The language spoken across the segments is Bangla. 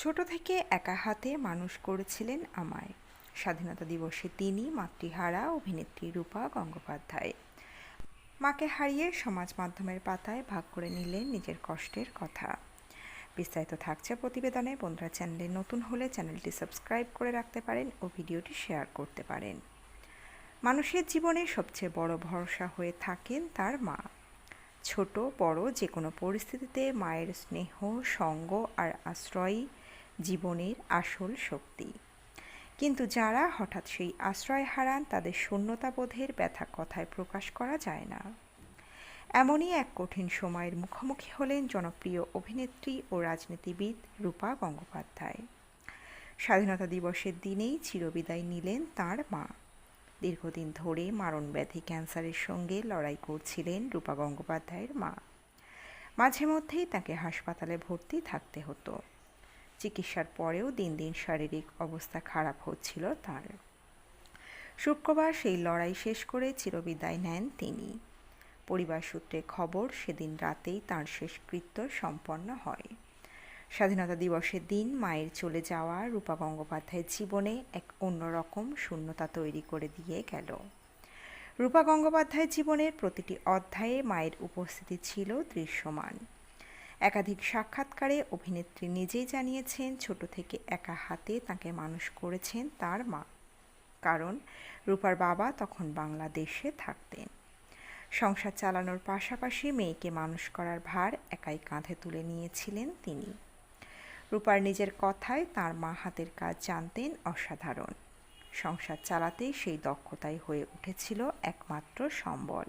ছোট থেকে একা হাতে মানুষ করেছিলেন আমায়। স্বাধীনতা দিবসে তিনি মাতৃহারা অভিনেত্রী রূপা গঙ্গোপাধ্যায়। মাকে হারিয়ে সমাজ মাধ্যমের পাতায় ভাগ করে নিলেন নিজের কষ্টের কথা। বিস্তারিত থাকছে প্রতিবেদনে, বন্ধুরা চ্যানেলে নতুন হলে চ্যানেলটি সাবস্ক্রাইব করে রাখতে পারেন ও ভিডিওটি শেয়ার করতে পারেন। মানুষের জীবনে সবচেয়ে বড় ভরসা হয়ে থাকেন তার মা। ছোট, বড় যে কোনো পরিস্থিতিতে মায়ের স্নেহ, সঙ্গ আর আশ্রয়ই জীবনের আসল শক্তি। কিন্তু যারা হঠাৎ সেই আশ্রয় হারান, তাদের শূন্যতাবোধের ব্যথা কথায় প্রকাশ করা যায় না। এমনই এক কঠিন সময়ের মুখোমুখি হলেন জনপ্রিয় অভিনেত্রী ও রাজনীতিবিদ রূপা গঙ্গোপাধ্যায়। স্বাধীনতা দিবসের দিনেই চিরবিদায় নিলেন তার মা। দীর্ঘদিন ধরে মারণ ব্যাধি ক্যান্সারের সঙ্গে লড়াই করছিলেন রূপা গঙ্গোপাধ্যায়ের মা। মাঝে মধ্যেই তাকে হাসপাতালে ভর্তি থাকতে হতো। চিকিৎসার পরেও দিন দিন শারীরিক অবস্থা খারাপ হচ্ছিল তার। শুক্রবার সেই লড়াই শেষ করে চিরবিদায় নেন তিনি। পরিবার সূত্রে খবর, সেদিন রাতেই তাঁর শেষকৃত্য সম্পন্ন হয়। স্বাধীনতা দিবসের দিন মায়ের চলে যাওয়া রূপা গঙ্গোপাধ্যায়ের জীবনে এক অন্যরকম শূন্যতা তৈরি করে দিয়ে গেল। রূপা গঙ্গোপাধ্যায়ের জীবনের প্রতিটি অধ্যায়ে মায়ের উপস্থিতি ছিল দৃশ্যমান। একাধিক সাক্ষাৎকারে অভিনেত্রী নিজেই জানিয়েছেন, ছোট থেকে একা হাতে তাকে মানুষ করেছেন তার মা। কারণ, রূপার বাবা তখন বাংলাদেশে থাকতেন। সংসার চালানোর পাশাপাশি মেয়েকে মানুষ করার ভার একাই কাঁধে তুলে নিয়েছিলেন তিনি। রূপার নিজের কথায় তার মা হাতের কাজ জানতেন অসাধারণ। সংসার চালাতে সেই দক্ষতাই হয়ে উঠেছিল একমাত্র সম্বল।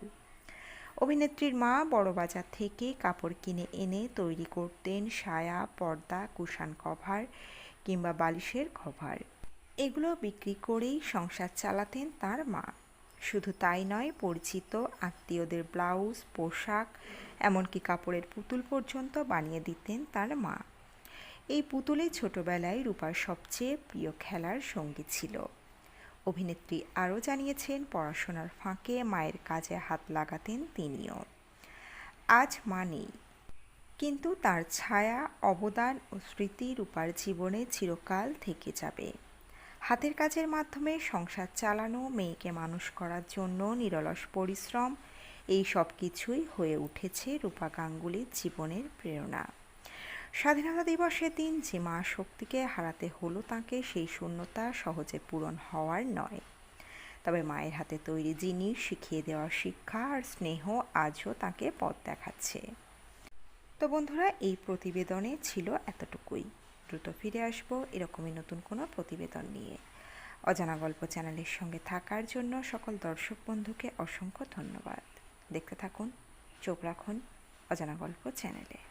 অভিনেত্রীর মা বড়বাজার থেকে কাপড় কিনে এনে তৈরি করতেন সায়া, পর্দা, কুশান কভার কিংবা বালিশের কভার। এগুলো বিক্রি করেই সংসার চালাতেন তার মা। শুধু তাই নয়, পরিচিত আত্মীয়দের ব্লাউজ, পোশাক, এমনকি কাপড়ের পুতুল পর্যন্ত বানিয়ে দিতেন তার মা। এই পুতুলে ছোটবেলায় রূপার সবচেয়ে প্রিয় খেলার সঙ্গী ছিল। অভিনেত্রী আরও জানিয়েছেন, পড়াশোনার ফাঁকে মায়ের কাজে হাত লাগাতেন তিনিও। আজ মা নেই। কিন্তু তার ছায়া, অবদান ও স্মৃতি রূপার জীবনে চিরকাল থেকে যাবে। হাতের কাজের মাধ্যমে সংসার চালানো, মেয়েকে মানুষ করার জন্য নিরলস পরিশ্রম, এই সব কিছুই হয়ে উঠেছে রূপা গাঙ্গুলির জীবনের প্রেরণা। স্বাধীনতা দিবসের দিন যে মা শক্তিকে হারাতে হলো তাকে, সেই শূন্যতা সহজে পূরণ হওয়ার নয়। তবে মায়ের হাতে তৈরি জিনিস, শিখিয়ে দেওয়া শিক্ষা আর স্নেহ আজও তাকে পথ দেখাচ্ছে। তো বন্ধুরা, এই প্রতিবেদনে ছিল এতটুকুই। দ্রুত ফিরে আসব এরকমই নতুন কোনো প্রতিবেদন নিয়ে। অজানা গল্প চ্যানেলের সঙ্গে থাকার জন্য সকল দর্শক বন্ধুকে অসংখ্য ধন্যবাদ। দেখতে থাকুন, চোখ রাখুন অজানা গল্প চ্যানেলে।